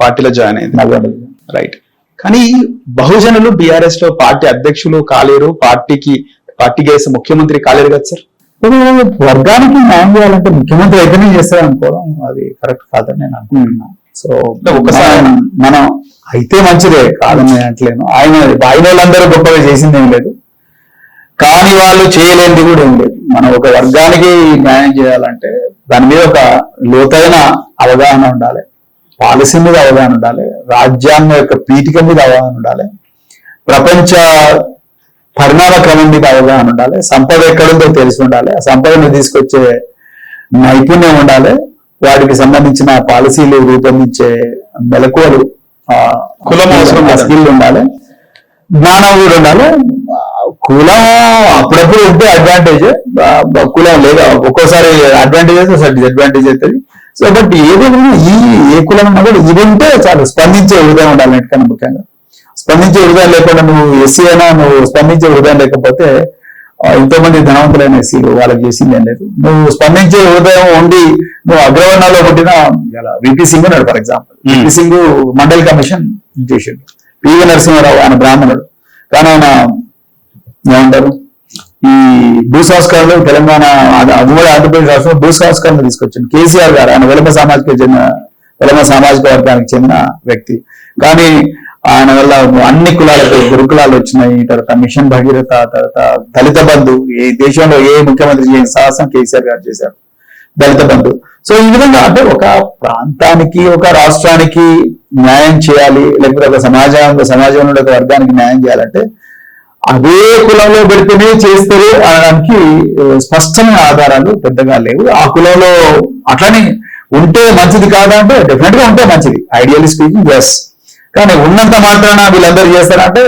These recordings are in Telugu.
పార్టీలో జాయిన్ అయింది. రైట్ కానీ బహుజనులు బీఆర్ఎస్లో పార్టీ అధ్యక్షులు కాలేరు పార్టీకి పార్టీకి వేసే ముఖ్యమంత్రి కాలేరు కదా సార్? ఇప్పుడు వర్గానికి న్యాయం చేయాలంటే ముఖ్యమంత్రి అయితేనే చేస్తారు అనుకోవడం అది కరెక్ట్ కాదని నేను అనుకుంటున్నా. సో ఒకసారి- మనం- అయితే మంచిదే కాదని అంటలేను ఆయన ఆయన వాళ్ళందరూ గొప్పగా చేసింది ఏం లేదు. కాని వాళ్ళు చేయలేనిది కూడా ఏం లేదు. మనం ఒక వర్గానికి న్యాయం చేయాలంటే దాని మీద ఒక లోతైన అవగాహన ఉండాలి. పాలసీ మీద అవగాహన ఉండాలి రాజ్యాంగం యొక్క పీఠిక మీద అవగాహన ఉండాలి ప్రపంచ పరిణామ క్రమం మీద అవగాహన ఉండాలి సంపద ఎక్కడుందో తెలిసి ఉండాలి ఆ సంపదను తీసుకొచ్చే నైపుణ్యం ఉండాలి వాటికి సంబంధించిన పాలసీలు రూపొందించే మెలకువలు కులం అవసరం. స్కిల్ ఉండాలి జ్ఞానం కూడా ఉండాలి కులం అప్పుడప్పుడు ఉంటే అడ్వాంటేజ్ కులం లేదా ఒక్కోసారి అడ్వాంటేజ్ అయితే డిసడ్వాంటేజ్ అవుతుంది సో బట్ ఏదైనా ఈ ఏ కులం కూడా ఇది ఉంటే చాలు. స్పందించే హృదయం ఉండాలి ఎందుకన్నా ముఖ్యంగా. స్పందించే హృదయం లేకుండా నువ్వు ఎస్సీ అయినా నువ్వు స్పందించే హృదయం లేకపోతే ఆ, ఎంతో మంది ధనవంతులైన ఎస్సీలు వాళ్ళకి చేసింది ఏం లేదు. నువ్వు స్పందించే హృదయం ఉండి నువ్వు అగ్రవర్ణాల్లో పుట్టిన విపి సింగ్ ఉన్నాడు for example VP Singh Mandal commission చేసిండు. పివి నరసింహారావు ఆయన బ్రాహ్మణుడు. కానీ ఆయన ఏమంటారు? ఈ భూ సంస్కరణలు తెలంగాణ అది ఉమ్మడి ఆంధ్రప్రదేశ్ రాష్ట్రంలో భూ సంస్కరణ తీసుకొచ్చింది. కేసీఆర్ గారు ఆయన వెలమ సామాజిక చెందిన వెలమ సామాజిక వర్గానికి చెందిన వ్యక్తి. కానీ ఆయన వల్ల అన్ని కులాలకు గురుకులాలు వచ్చినాయి. తర్వాత మిషన్ భగీరథ తర్వాత దళిత బంధు ఈ దేశంలో ఏ ముఖ్యమంత్రి చేయని సాహసం కేసీఆర్ గారు చేశారు. దళిత బంధు. సో ఈ విధంగా అంటే ఒక ప్రాంతానికి ఒక రాష్ట్రానికి న్యాయం చేయాలి లేకపోతే ఒక సమాజంలో సమాజంలో ఒక వర్గానికి న్యాయం చేయాలంటే అదే కులంలో పెడితేనే చేస్తారు అనడానికి స్పష్టమైన ఆధారాలు పెద్దగా లేవు. ఆ కులంలో అట్లని ఉంటే మంచిది కాదా అంటే డెఫినెట్గా ఉంటే మంచిది. ఐడియల్లీ స్పీకింగ్ ఎస్ కానీ ఉన్నంత మాత్రాన వీళ్ళందరూ చేస్తారంటే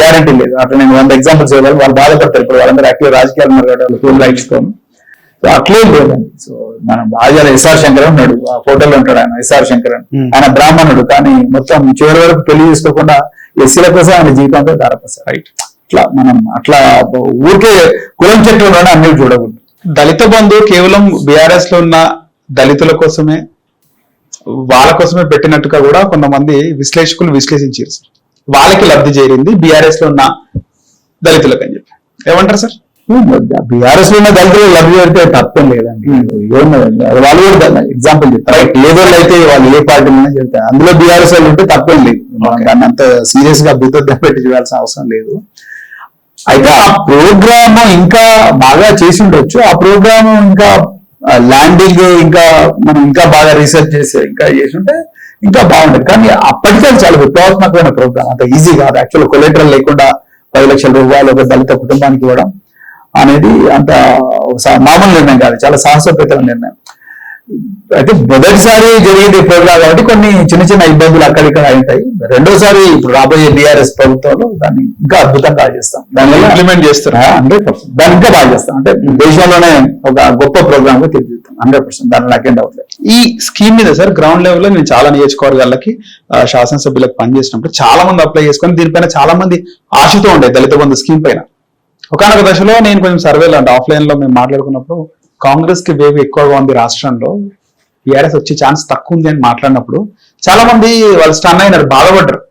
గ్యారంటీ లేదు. అట్లా నేను వంద ఎగ్జాంపుల్స్ ఇవ్వాలి. వాళ్ళు బాధపడతారు ఇప్పుడు వాళ్ళందరూ యాక్టివ్ రాజకీయాలు ఉన్నారు ఫుల్ లైక్స్తో. సో అట్లేం లేదండి. సో మన బాజాల ఎస్ఆర్ శంకర్ ఉన్నాడు. ఆ ఫోటోలో ఉంటాడు ఆయన ఎస్ఆర్ శంకర్ Hmm. ఆయన బ్రాహ్మణుడు. కానీ మొత్తం చివరి వరకు పెళ్ళి చేసుకోకుండా ఎస్సీల కోసం ఆయన జీవితంతో దారపోసారు రైట్ అట్లా మనం అట్లా ఊరికే కులం చెట్టులోనే అన్ని చూడకూడదు. దళిత బంధు కేవలం బీఆర్ఎస్లో ఉన్న దళితుల కోసమే వాళ్ళ కోసమే పెట్టినట్టుగా కూడా కొంతమంది విశ్లేషకులు విశ్లేషించారు సార్. వాళ్ళకి లబ్ధి చేరింది బీఆర్ఎస్లో ఉన్న దళితులకు అని చెప్పి. ఏమంటారు సార్? బీఆర్ఎస్లో ఉన్న దళితులు లబ్ధి పెడితే తప్పేం లేదండి. వాళ్ళు కూడా ఎగ్జాంపుల్ చెప్తారు. ఏదో అయితే వాళ్ళు ఏ పార్టీలో చెప్తారు అందులో బీఆర్ఎస్ వాళ్ళు ఉంటే తప్పేం లేదు. దాన్ని అంత సీరియస్గా భూతద్దం పెట్టి చూడాల్సిన అవసరం లేదు. అయితే ఆ ప్రోగ్రామ్ ఇంకా బాగా చేసి ఉండొచ్చు ఆ ప్రోగ్రామ్ ఇంకా ల్యాండింగ్ ఇంకా మనం ఇంకా బాగా రీసెర్చ్ చేసి ఇంకా చేసి ఉంటే ఇంకా బాగుండదు. కానీ అప్పటికే చాలా విప్లవాత్మకమైన ప్రోగ్రామ్ అంత ఈజీ కాదు. యాక్చువల్ కొలెక్టర్ లేకుండా పది లక్షల రూపాయలు ఒక దళిత కుటుంబానికి ఇవ్వడం అనేది అంత మామూలు నిర్ణయం కాదు. చాలా సాహసోపేతమైన నిర్ణయం. అయితే మొదటిసారి జరిగింది ప్రోగ్రామ్ కాబట్టి కొన్ని చిన్న చిన్న ఇబ్బందులు అక్కడిక్కడ ఉంటాయి రెండోసారి ఇప్పుడు రాబోయే బీఆర్ఎస్ ప్రభుత్వంలో దాన్ని ఇంకా అద్భుతంగా చేస్తాం. దానివల్ల ఇంప్లిమెంట్ చేస్తారు. Hundred percent. దాన్ని ఇంకా బాగా చేస్తాం. అంటే దేశంలోనే ఒక గొప్ప ప్రోగ్రామ్గా తీర్చిదిద్దాం. Hundred percent. దాని నాకేం డౌట్ లేదు. ఈ స్కీమ్ మీద సార్ గ్రౌండ్ లెవెల్లో నేను చాలా నియోజకవర్గాలకి శాసనసభ్యులకు పనిచేసినప్పుడు చాలా మంది అప్లై చేసుకొని దీనిపైన చాలా మంది ఆశతో ఉండే దళిత బంధు స్కీమ్ పైన. ఒకనొక దశలో నేను కొంచెం సర్వేలో అంటే ఆఫ్లైన్లో మేము మాట్లాడుకున్నప్పుడు కాంగ్రెస్కి వేవ్ ఎక్కువగా ఉంది రాష్ట్రంలో. టీఆర్ఎస్ వచ్చే ఛాన్స్ తక్కువ ఉంది అని మాట్లాడినప్పుడు చాలా మంది వాళ్ళు స్టన్ అయినారు బాధపడ్డారు.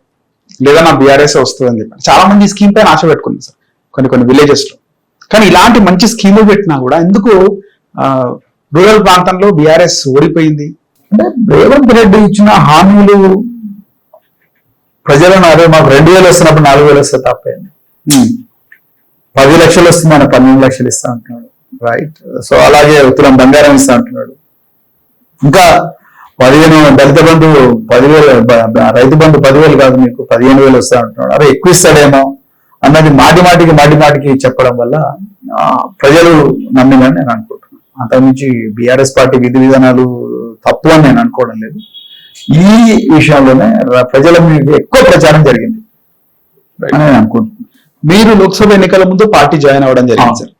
లేదా నా బీఆర్ఎస్ వస్తుంది అని చెప్పి. చాలా మంది ఈ స్కీమ్ పైన ఆశ పెట్టుకుంది సార్ కొన్ని కొన్ని విలేజెస్లో కానీ ఇలాంటి మంచి స్కీములు పెట్టినా కూడా ఎందుకు రూరల్ ప్రాంతంలో బీఆర్ఎస్ ఓడిపోయింది? అంటే రేవంత్ రెడ్డి ఇచ్చిన హామీలు ప్రజలను అదే మాకు రెండు వేలు వస్తున్నప్పుడు నాలుగు వేలు వస్తే తప్పైంది. పది లక్షలు వస్తుంది ఆయన పన్నెండు లక్షలు ఇస్తా అంటున్నాడు. రైట్ సో అలాగే ఉత్తరం బంగారం ఇస్తా అంటున్నాడు. ఇంకా పదిహేను దళిత బంధు పదివేలు రైతు బంధు పదివేలు కాదు మీకు పదిహేను వేలు వస్తా అంటున్నాడు. అరే ఎక్కువ ఇస్తాడేమో అన్నది మాటి మాటికి మాటి మాటికి చెప్పడం వల్ల ప్రజలు నమ్మిందని నేను అనుకుంటున్నాను. అంతకుమించి బీఆర్ఎస్ పార్టీ విధి విధానాలు తప్పు అని నేను అనుకోవడం లేదు. ఈ విషయంలోనే ప్రజల మీద ఎక్కువ ప్రచారం జరిగింది. అని నేను అనుకుంటున్నాను. మీరు లోక్సభ ఎన్నికల ముందు పార్టీ జాయిన్ అవ్వడం జరిగింది సార్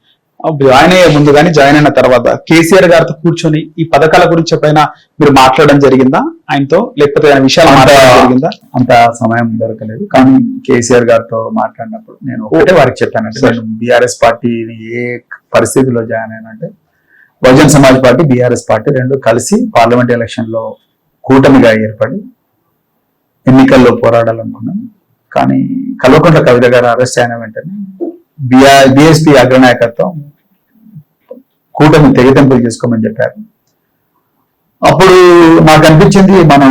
జాయిన్ అయ్యే ముందు కానీ జాయిన్ అయిన తర్వాత కేసీఆర్ గారితో కూర్చొని ఈ పథకాల గురించి ఎప్పుడైనా మీరు మాట్లాడడం జరిగిందా? ఆయనతో? లేకపోతే ఆయన విషయాలు మాట్లాడడం జరిగిందా? అంత సమయం దొరకలేదు. కానీ కేసీఆర్ గారితో మాట్లాడినప్పుడు నేను ఒకటే వారికి చెప్పానంటే. నేను బీఆర్ఎస్ పార్టీని ఏ పరిస్థితిలో join అయినంటే Bahujan Samaj party BRS party రెండు కలిసి పార్లమెంట్ ఎలక్షన్లో కూటమిగా ఏర్పడి ఎన్నికల్లో పోరాడాలనుకున్నాను కానీ కల్వకుంట్ల కవిత గారు అరెస్ట్ అయిన వెంటనే బిఆర్ బిఎస్పి అగ్రనాయకత్వం కూటమి తెగతెంపులు చేసుకోమని చెప్పారు. అప్పుడు నాకు అనిపించింది మనం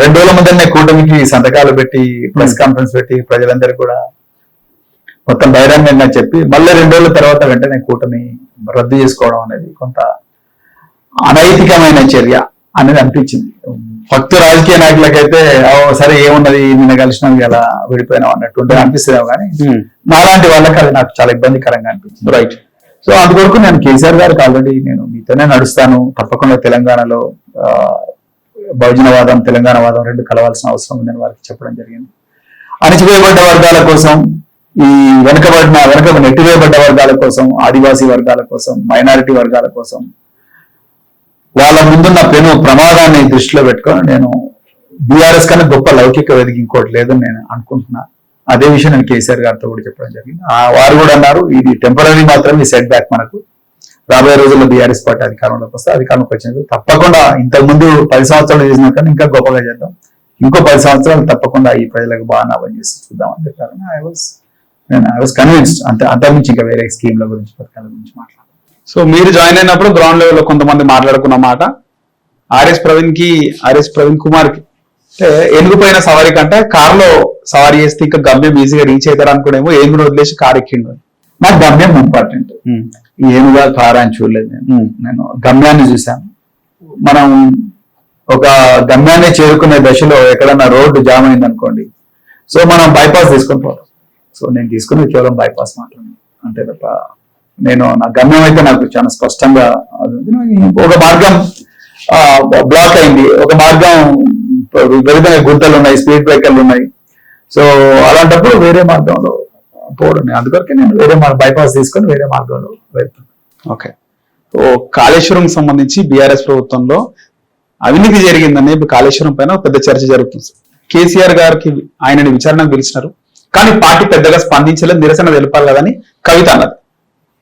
రెండు రోజుల ముందరనే కూటమికి సంతకాలు పెట్టి ప్రెస్ కాన్ఫరెన్స్ పెట్టి ప్రజలందరికీ కూడా మొత్తం బహిరంగంగా చెప్పి మళ్ళీ రెండు రోజుల తర్వాత వెంటనే కూటమి రద్దు చేసుకోవడం అనేది కొంత అనైతికమైన చర్య అనేది అనిపించింది. భక్తు రాజకీయ నాయకులకైతే "ఓ, సరే ఏమున్నది? నిన్న కలిసినాం ఇలా విడిపోయినాం అన్నట్టు అనిపిస్తుందేమో కానీ నాలాంటి వాళ్ళకి అది నాకు చాలా ఇబ్బందికరంగా అనిపించింది. రైట్ సో అందుకొరకు నేను కేసీఆర్ గారికి ఆల్రెడీ నేను మీతోనే నడుస్తాను. తప్పకుండా తెలంగాణలో భోజనవాదం బహుజనవాదం తెలంగాణ వాదం రెండు కలవాల్సిన అవసరం ఉందని వారికి చెప్పడం జరిగింది. అణచివేయబడ్డ వర్గాల కోసం ఈ వెనుకబడిన వెనుక నెట్టివేయబడ్డ వర్గాల కోసం ఆదివాసీ వర్గాల కోసం మైనారిటీ వర్గాల కోసం వాళ్ళ ముందున్న పెను ప్రమాదాన్ని దృష్టిలో పెట్టుకొని నేను బీఆర్ఎస్ కన్నా గొప్ప లౌకిక వేదిక ఇంకోటి లేదని నేను అనుకుంటున్నాను అదే విషయం నేను కేసీఆర్ గారితో కూడా చెప్పడం జరిగింది. ఆ వారు కూడా అన్నారు ఇది టెంపరీ మాత్రం ఈ సెట్ బ్యాక్ మనకు. రాబోయే రోజుల్లో బీఆర్ఎస్ పార్టీ అధికారంలోకి వస్తే అధికారంలోకి వచ్చింది తప్పకుండా ఇంతకు ముందు పది సంవత్సరాలు చేసినాక ఇంకా గొప్పగా చేద్దాం. ఇంకో పది సంవత్సరాలు తప్పకుండా ఈ ప్రజలకు బాగా నాపని చేసి చూద్దాం అని చెప్పారు ఐ వాస్ నేను ఐ వాస్ కన్విన్స్డ్ అంతే అంతకుమించి ఇంకా వేరే స్కీమ్ల గురించి పథకాల గురించి మాట్లాడాలి సో మీరు జాయిన్ అయినప్పుడు గ్రౌండ్ లెవెల్లో కొంతమంది మాట్లాడుకున్న మాట ఆర్ఎస్ ప్రవీణ్కి ఆర్ఎస్ ప్రవీణ్ కుమార్కి అంటే ఎనుగుపోయిన సవారి కంటే కారులో సవారీ చేస్తే ఇంకా గమ్యం ఈజీగా రీచ్ అవుతారు అనుకునేమో ఏనుగును వదిలేసి కార్ ఎక్కిండు. నాకు గమ్యం ఇంపార్టెంట్. ఏనుగా కారా అని చూడలేదు నేను. నేను గమ్యాన్ని చూశాను. మనం ఒక గమ్యాన్ని చేరుకునే దశలో ఎక్కడన్నా రోడ్డు జామ్ అయింది అనుకోండి సో మనం బైపాస్ తీసుకొని పోతాం. సో నేను తీసుకున్నది కేవలం బైపాస్ మాత్రమే. అంతే తప్ప నేను నా గమ్యం అయితే నాకు చాలా స్పష్టంగా. ఒక మార్గం బ్లాక్ అయింది. ఒక మార్గం విపరీతమైన గుంతలు ఉన్నాయి స్పీడ్ బ్రేకర్లు ఉన్నాయి. సో అలాంటప్పుడు వేరే మార్గంలో పోవడం అందుకొరకే నేను వేరే మార్గం బైపాస్ తీసుకొని వేరే మార్గంలో వెళ్తాను. ఓకే. సో కాళేశ్వరం సంబంధించి బీఆర్ఎస్ ప్రభుత్వంలో అవినీతి జరిగిందని కాళేశ్వరం పైన పెద్ద చర్చ జరుగుతుంది కేసీఆర్ గారికి ఆయనని విచారణకు పిలిచినారు. కానీ పార్టీ పెద్దగా స్పందించలేదు నిరసన తెలపాలి కదని కవిత అన్నది.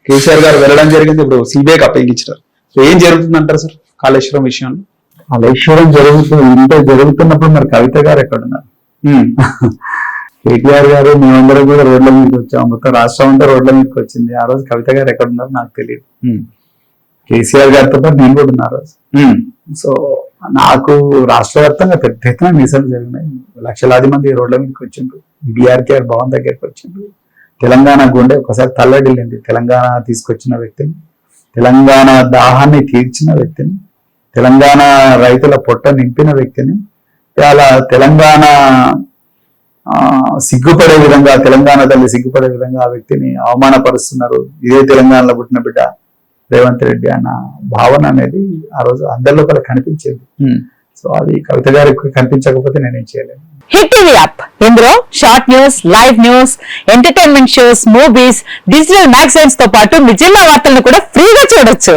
కేసీఆర్ గారు వెళ్ళడం జరిగింది ఇప్పుడు సిబిఐకి అప్పగించారు సో ఏం జరుగుతుంది అంటారు సార్ కాళేశ్వరం విషయంలో? కాళేశ్వరం జరుగుతుంది ఇంత జరుగుతున్నప్పుడు మరి కవిత గారు ఎక్కడున్నారు? కేటీఆర్ గారు మేమందరం కూడా రోడ్ల మీదకి వచ్చాం మొత్తం రాష్ట్రం అంతా రోడ్ల మీదకి వచ్చింది. ఆ రోజు కవిత గారు ఎక్కడున్నారు నాకు తెలియదు కేసీఆర్ గారితో పాటు నేను కూడా ఉన్నా ఆ రోజు. సో నాకు రాష్ట్ర వ్యాప్తంగా పెద్ద ఎత్తున నిరసనలు జరిగినాయి. లక్షలాది మంది రోడ్ల మీదకి వచ్చిండ్రు. బీఆర్కేఆర్ భవన్ దగ్గరికి వచ్చిండ్రు. తెలంగాణ గుండె ఒకసారి తల్లడిల్లింది. తెలంగాణ తీసుకొచ్చిన వ్యక్తిని తెలంగాణ దాహాన్ని తీర్చిన వ్యక్తిని తెలంగాణ రైతుల పొట్ట నింపిన వ్యక్తిని అలా తెలంగాణ ఆ, సిగ్గుపడే విధంగా తెలంగాణ తల్లి సిగ్గుపడే విధంగా ఆ వ్యక్తిని అవమానపరుస్తున్నారు. ఇదే తెలంగాణలో పుట్టిన బిడ్డ రేవంత్ రెడ్డి అన్న భావన అనేది ఆ రోజు అందరి లోపల కనిపించేది. సో అది కవిత గారికి కనిపించకపోతే నేనేం చేయలేను. Hit TV app. ఇందులో short news live news entertainment shows movies digital మ్యాగజైన్స్తో పాటు మీ జిల్లా వార్తలను కూడా ఫ్రీగా చూడొచ్చు.